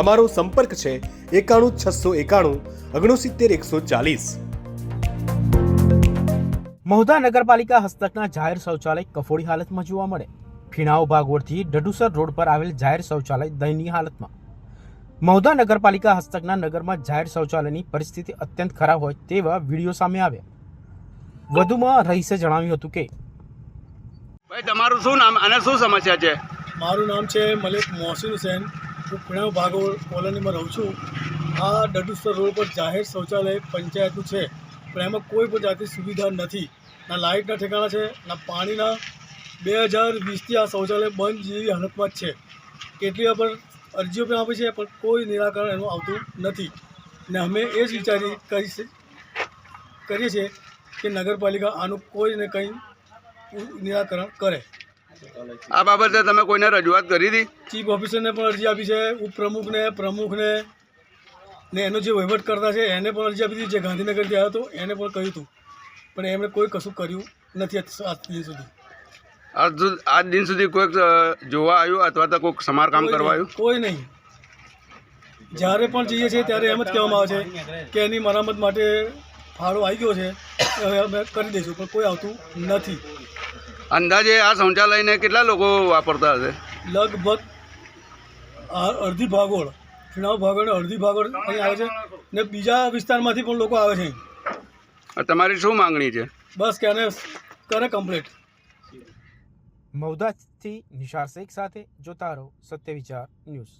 અમારો સંપર્ક છે એકાણું છસો એકાણું ઓગણસિત્તેર એકસો ચાલીસ. મહુધા નગરપાલિકા હસ્તકના જાહેર શૌચાલય કફોડી હાલતમાં જોવા મળે. ફીણાઓ ભાગોળથી ડડુસર રોડ પર આવેલ જાહેર શૌચાલય દયનીય હાલતમાં. મહુધા નગરપાલિકા હસ્તકના નગરમાં જાહેર શૌચાલયની પરિસ્થિતિ અત્યંત ખરાબ હોય તેવા વીડિયો સામે આવ્યા. વધુમાં રહીશે જણાવ્યું હતું કે ભાઈ તમારું શું નામ? અને શું સમસ્યા છે? મારું નામ છે મલિક મોહસિન હુસૈન. હું પીણાવ ભાગોળ કોલોનીમાં રહું છું. આ ડડુસર રોડ પર જાહેર શૌચાલય પંચાયતનું છે. પણ એમાં કોઈ પણ જાતની સુવિધા નથી. ના લાઇટના ઠેકાણા છે, ના પાણીના. બે હજાર વીસથી આ શૌચાલય બંધ જેવી હાલતમાં જ છે. કેટલી વાર અરજીઓ પણ આપી છે, પણ કોઈ નિરાકરણ એનું આવતું નથી. ને અમે એ જ વિચારી કરી કરીએ છીએ કે નગરપાલિકા આનું કોઈને કંઈ નિરાકરણ કરે. આ બાબતે તમે કોઈને રજૂઆત કરી હતી? ચીફ ઓફિસરને પણ અરજી આપી છે ઉપપ્રમુખને પ્રમુખને ને એનો જે વહીવટ કરતા છે એને પણ અરજી આપી હતી જે ગાંધીનગરથી આવ્યો હતો એને પણ કહ્યું હતું. પણ એમણે કોઈ કશું કર્યું નથી આજ દિન સુધી. આજ આજ દિન સુધી કોઈક જોવા આવ્યું અથવા તો કોઈક સમારકામ કરવા આવ્યું? કોઈ નહીં. જ્યારે પણ જઈએ છીએ ત્યારે એમ જ કહેવામાં આવે છે કે એની મરામત માટે ફાળો આવી ગયો છે હવે અમે કરી દઈશું પણ કોઈ આવતું નથી. અંદાજે આ શૌચાલયને કેટલા લોકો વાપરતા હશે? લગભગ અડધી ભાગોળ ફીણાવ ભાગોળ અડધી ભાગોળ અહીં આવે છે ને બીજા વિસ્તારમાંથી પણ લોકો આવે છે તમારી શું માંગણી છે? બસ કે આને કરે કમ્પ્લીટ. મહુધાથી નિશાર શેખ સાથે જોતા રહો સત્ય વિચાર ન્યૂઝ.